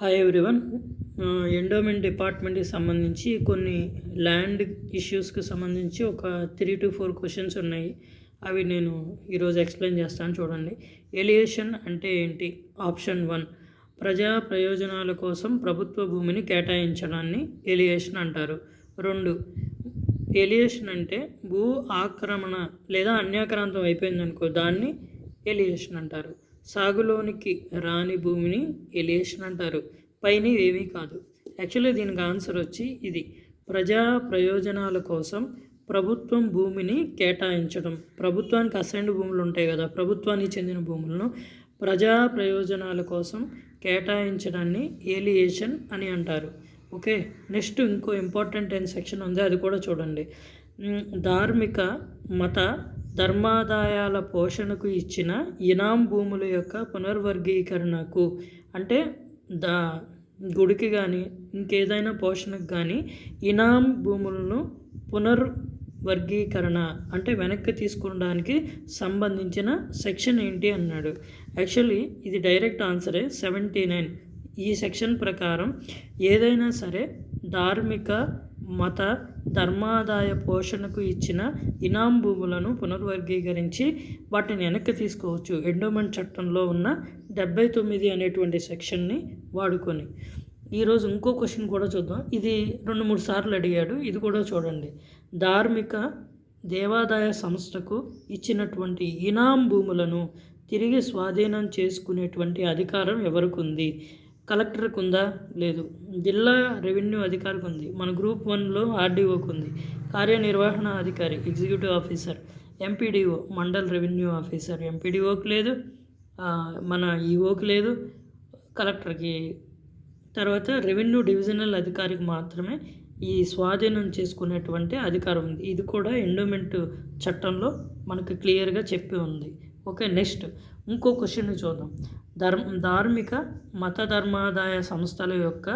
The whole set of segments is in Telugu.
హాయ్ ఎవ్రీవన్ ఎండోమెంట్ డిపార్ట్మెంట్కి సంబంధించి కొన్ని ల్యాండ్ ఇష్యూస్కి సంబంధించి ఒక త్రీ టు ఫోర్ క్వశ్చన్స్ ఉన్నాయి. అవి నేను ఈరోజు ఎక్స్ప్లెయిన్ చేస్తాను చూడండి. ఎలియేషన్ అంటే ఏంటి? ఆప్షన్ వన్ ప్రజా ప్రయోజనాల కోసం ప్రభుత్వ భూమిని కేటాయించడాన్ని ఎలియేషన్ అంటారు. రెండు. ఎలియేషన్ అంటే భూ ఆక్రమణ లేదా అన్యాక్రాంతం అయిపోయిందనుకో దాన్ని ఎలియేషన్ అంటారు. సాగులోనికి రాని భూమిని ఎలియేషన్ అంటారు. పైన ఏమీ కాదు. యాక్చువల్లీ దీనికి ఆన్సర్ వచ్చి ఇది. ప్రజా ప్రయోజనాల కోసం ప్రభుత్వం భూమిని కేటాయించడం. ప్రభుత్వానికి అసైన్డ్ భూములు ఉంటాయి కదా ప్రభుత్వానికి చెందిన భూములను ప్రజా ప్రయోజనాల కోసం కేటాయించడాన్ని ఏలియేషన్ అని అంటారు. ఓకే నెక్స్ట్ ఇంకో ఇంపార్టెంట్ అయిన సెక్షన్ ఉంది అది కూడా చూడండి. ధార్మిక మత ధర్మాదాయాల పోషణకు ఇచ్చిన ఇనాం భూముల యొక్క పునర్వర్గీకరణకు అంటే దా గుడికి కానీ ఇంకేదైనా పోషణకు కానీ ఇనాం భూములను పునర్వర్గీకరణ అంటే వెనక్కి తీసుకోవడానికి సంబంధించిన సెక్షన్ ఏంటి అన్నాడు. యాక్చువల్లీ ఇది డైరెక్ట్ ఆన్సరే సెవెంటీ నైన్. ఈ సెక్షన్ ప్రకారం ఏదైనా సరే ధార్మిక మత ధర్మాదాయ పోషణకు ఇచ్చిన ఇనాం భూములను పునర్వర్గీకరించి వాటిని వెనక్కి తీసుకోవచ్చు. ఎండోమెంట్ చట్టంలో ఉన్న డెబ్బై తొమ్మిది అనేటువంటి సెక్షన్ని వాడుకొని. ఈరోజు ఇంకో క్వశ్చన్ కూడా చూద్దాం. ఇది రెండు మూడు సార్లు అడిగాడు. ఇది కూడా చూడండి. ధార్మిక దేవాదాయ సంస్థకు ఇచ్చినటువంటి ఇనాం భూములను తిరిగి స్వాధీనం చేసుకునేటువంటి అధికారం ఎవరికి ఉంది? కలెక్టర్కి ఉందా లేదు. జిల్లా రెవెన్యూ అధికారికి ఉంది మన గ్రూప్ వన్లో ఆర్డీఓకి ఉంది కార్యనిర్వహణ అధికారి executive officer MPDO mandal revenue officer. ఎంపీడీఓకి లేదు. మన ఈఓకి లేదు. కలెక్టర్కి. తర్వాత రెవెన్యూ డివిజనల్ అధికారికి మాత్రమే ఈ స్వాధీనం చేసుకునేటువంటి అధికారం ఉంది. ఇది కూడా ఎండోమెంట్ చట్టంలో మనకు క్లియర్గా చెప్పి ఉంది. ఓకే నెక్స్ట్ ఇంకో క్వశ్చన్ చూద్దాం. ధర్మ ధార్మిక మత ధర్మాదాయ సంస్థల యొక్క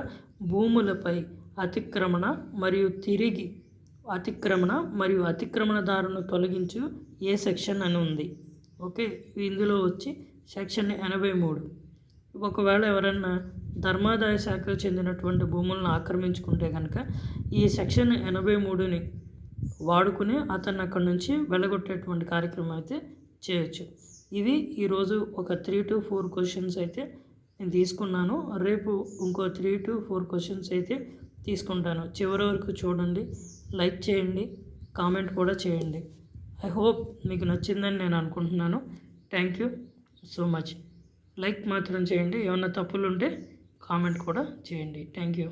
భూములపై అతిక్రమణ మరియు తిరిగి అతిక్రమణ మరియు అతిక్రమణదారును తొలగించు ఏ సెక్షన్ అని ఉంది. ఓకే ఇందులో వచ్చి సెక్షన్ ఎనభై మూడు. ఒకవేళ ఎవరన్నా ధర్మాదాయ శాఖకు చెందినటువంటి భూములను ఆక్రమించుకుంటే కనుక ఈ సెక్షన్ ఎనభై మూడుని వాడుకుని అతన్ని అక్కడి నుంచి వెళ్ళగొట్టేటువంటి కార్యక్రమం అయితే చేయొచ్చు. ఇవి ఈరోజు ఒక త్రీ టు ఫోర్ క్వశ్చన్స్ అయితే నేను తీసుకున్నాను. రేపు ఇంకో త్రీ టు ఫోర్ క్వశ్చన్స్ అయితే తీసుకుంటాను. చివరి వరకు చూడండి. లైక్ చేయండి. కామెంట్ కూడా చేయండి. ఐ హోప్ మీకు నచ్చిందని నేను అనుకుంటున్నాను. Thank you so much. Like మాత్రం చేయండి. ఏమైనా తప్పులు ఉంటే కామెంట్ కూడా చేయండి. Thank you.